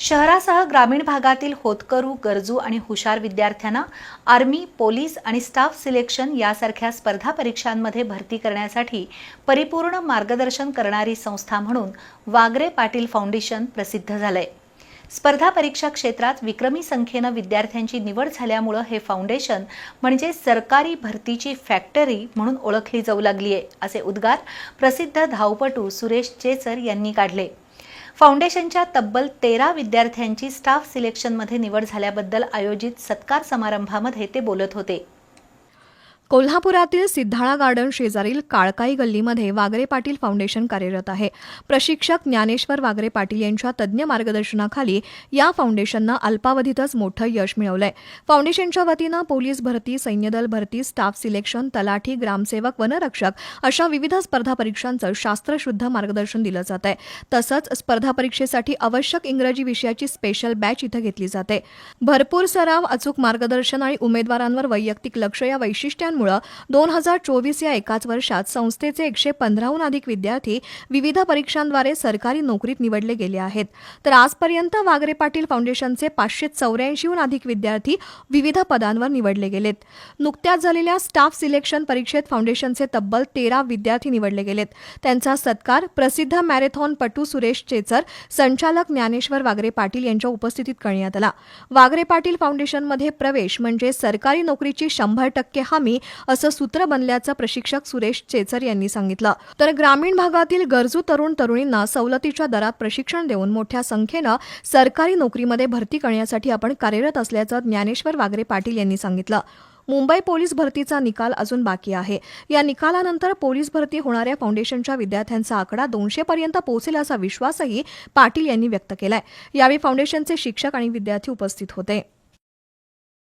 शहरासह ग्रामीण भागातील होतकरू गरजू आणि हुशार विद्यार्थ्यांना आर्मी पोलीस आणि स्टाफ सिलेक्शन यासारख्या स्पर्धा परीक्षांमध्ये भरती करण्यासाठी परिपूर्ण मार्गदर्शन करणारी संस्था म्हणून वागरे पाटील फाउंडेशन प्रसिद्ध झालंय. स्पर्धा परीक्षा क्षेत्रात विक्रमी संख्येनं विद्यार्थ्यांची निवड झाल्यामुळं हे फाउंडेशन म्हणजे सरकारी भरतीची फॅक्टरी म्हणून ओळखली जाऊ लागली आहे असे उद्गार प्रसिद्ध धावपटू सुरेश चेचर यांनी काढले. फाउंडेशनच्या तब्बल तेरा विद्यार्थ्यांची स्टाफ सिलेक्शनमध्ये निवड झाल्याबद्दल आयोजित सत्कार समारंभामध्ये ते बोलत होते. कोल्हापुरातील सिद्धाळा गार्डन शेजारील काळकाई गल्लीमध्ये वागरे पाटील फाउंडेशन कार्यरत आहे. प्रशिक्षक ज्ञानेश्वर वागरे पाटील यांच्या तज्ज्ञ मार्गदर्शनाखाली या फाउंडेशननं अल्पावधीतच मोठं यश मिळवलंय. फाउंडेशनच्या वतीनं पोलीस भरती सैन्यदल भरती स्टाफ सिलेक्शन तलाठी ग्रामसेवक वनरक्षक अशा विविध स्पर्धा परीक्षांचं शास्त्रशुद्ध मार्गदर्शन दिलं जात आहे तसंच स्पर्धा परीक्षेसाठी आवश्यक इंग्रजी विषयाची स्पेशल बॅच इथं घेतली जाते. भरपूर सराव अचूक मार्गदर्शन आणि उमेदवारांवर वैयक्तिक लक्ष या वैशिष्ट्यांमुळे दोन हजार चोवीस या एकाच वर्षात संस्थेचे एकशे पंधराहून अधिक विद्यार्थी विविध परीक्षांद्वारे सरकारी नोकरीत निवडले गेले आहेत. तर आजपर्यंत वागरे पाटील फाउंडेशनचे पाचशे चौऱ्याऐंशीहून अधिक विद्यार्थी विविध पदांवर निवडले गेलेत. नुकत्याच झालेल्या स्टाफ सिलेक्शन परीक्षेत फाउंडेशनचे तब्बल तेरा विद्यार्थी निवडले गेलेत. त्यांचा सत्कार प्रसिद्ध मॅरेथॉन पटू सुरेश चेचर संचालक ज्ञानेश्वर वागरे पाटील यांच्या उपस्थितीत करण्यात आला. वागरे पाटील फाउंडेशनमध्ये प्रवेश म्हणजे सरकारी नोकरीची शंभर टक्के हमी असं सूत्र बनल्याचं प्रशिक्षक सुरेश चेचर यांनी सांगितलं. तर ग्रामीण भागातील गरजू तरुण तरुणींना सवलतीच्या दरात प्रशिक्षण देऊन मोठ्या संख्येनं सरकारी नोकरीमध्ये भरती करण्यासाठी आपण कार्यरत असल्याचं ज्ञानेश्वर वागरे पाटील यांनी सांगितलं. मुंबई पोलीस भरतीचा निकाल अजून बाकी आहे. या निकालानंतर पोलीस भरती होणाऱ्या फाउंडेशनच्या विद्यार्थ्यांचा आकडा दोनशे पर्यंत पोहोचेल असा विश्वासही पाटील यांनी व्यक्त केलाय. यावेळी फाउंडेशनचे शिक्षक आणि विद्यार्थी उपस्थित होते.